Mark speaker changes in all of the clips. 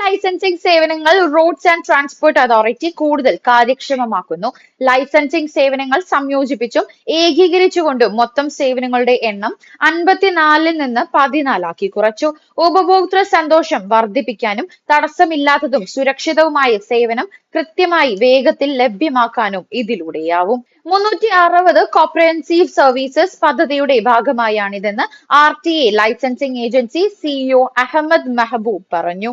Speaker 1: Licensing സേവനങ്ങൾ roads and transport authority കൂടുതൽ കാര്യക്ഷമമാക്കുന്നു. Licensing സേവനങ്ങൾ സംയോജിപ്പിച്ചും ഏകീകരിച്ചുകൊണ്ടും മൊത്തം സേവനങ്ങളുടെ എണ്ണം അൻപത്തിനാലിൽ നിന്ന് പതിനാലാക്കി കുറച്ചു. ഉപഭോക്തൃ സന്തോഷം വർദ്ധിപ്പിക്കാനും തടസ്സമില്ലാത്തതും സുരക്ഷിതവുമായ സേവനം കൃത്യമായി വേഗത്തിൽ ലഭ്യമാക്കാനും ഇതിലൂടെയാവും. മുന്നൂറ്റി അറുപത് കോപ്രഹെൻസീവ് സർവീസസ് പദ്ധതിയുടെ ഭാഗമായാണിതെന്ന് R T A licensing agency CEO Ahmed Mahboob പറഞ്ഞു.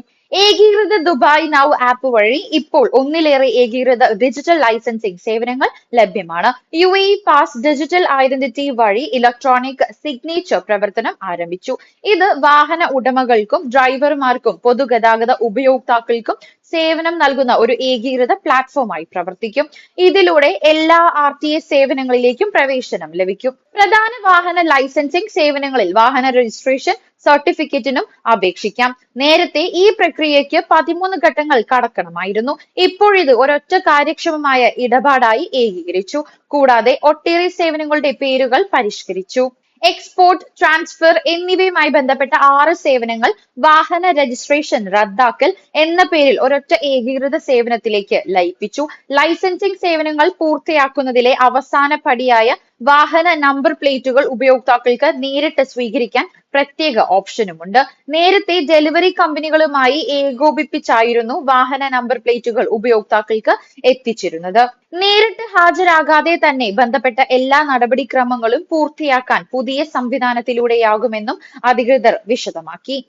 Speaker 1: ഏകീകൃത ദുബായ് നൗ ആപ്പ് വഴി ഇപ്പോൾ ഒന്നിലേറെ ഏകീകൃത ഡിജിറ്റൽ ലൈസൻസിംഗ് സേവനങ്ങൾ ലഭ്യമാണ്. U A pass digital identity വഴി ഇലക്ട്രോണിക് സിഗ്നേച്ചർ പ്രവർത്തനം ആരംഭിച്ചു. ഇത് വാഹന ഉടമകൾക്കും ഡ്രൈവർമാർക്കും പൊതുഗതാഗത ഉപയോക്താക്കൾക്കും സേവനം നൽകുന്ന ഒരു ഏകീകൃത പ്ലാറ്റ്ഫോമായി പ്രവർത്തിക്കും. ഇതിലൂടെ എല്ലാ ആർ ടി എസ് സേവനങ്ങളിലേക്കും പ്രവേശനം ലഭിക്കും. പ്രധാന വാഹന ലൈസൻസിംഗ് സേവനങ്ങളിൽ വാഹന രജിസ്ട്രേഷൻ സർട്ടിഫിക്കറ്റിനും അപേക്ഷിക്കാം. നേരത്തെ ഈ പ്രക്രിയയ്ക്ക് പതിമൂന്ന് ഘട്ടങ്ങൾ കടക്കണമായിരുന്നു. ഇപ്പോഴിത് ഒരൊറ്റ കാര്യക്ഷമമായ ഇടപാടായി ഏകീകരിച്ചു. കൂടാതെ ഒട്ടേറെ സേവനങ്ങളുടെ പേരുകൾ പരിഷ്കരിച്ചു. എക്സ്പോർട്ട് ട്രാൻസ്ഫർ എന്നിവയുമായി ബന്ധപ്പെട്ട ആറ് സേവനങ്ങൾ വാഹന രജിസ്ട്രേഷൻ റദ്ദാക്കൽ എന്ന പേരിൽ ഒരൊറ്റ ഏകീകൃത സേവനത്തിലേക്ക് ലയിപ്പിച്ചു. ലൈസൻസിംഗ് സേവനങ്ങൾ പൂർത്തിയാക്കുന്നതിലെ അവസാന പടിയായ വാഹന നമ്പർ പ്ലേറ്റുകൾ ഉപയോക്താക്കൾക്ക് നേരിട്ട് സ്വീകരിക്കാൻ പ്രത്യേക ഓപ്ഷനുമുണ്ട്. നേരത്തെ ഡെലിവറി കമ്പനികളുമായി ഏകോപിപ്പിച്ചായിരുന്നു വാഹന നമ്പർ പ്ലേറ്റുകൾ ഉപയോക്താക്കൾക്ക് എത്തിച്ചിരുന്നത്. നേരിട്ട് ഹാജരാകാതെ തന്നെ ബന്ധപ്പെട്ട എല്ലാ നടപടിക്രമങ്ങളും പൂർത്തിയാക്കാൻ പുതിയ സംവിധാനത്തിലൂടെയാകുമെന്നും അധികൃതർ വിശദമാക്കി.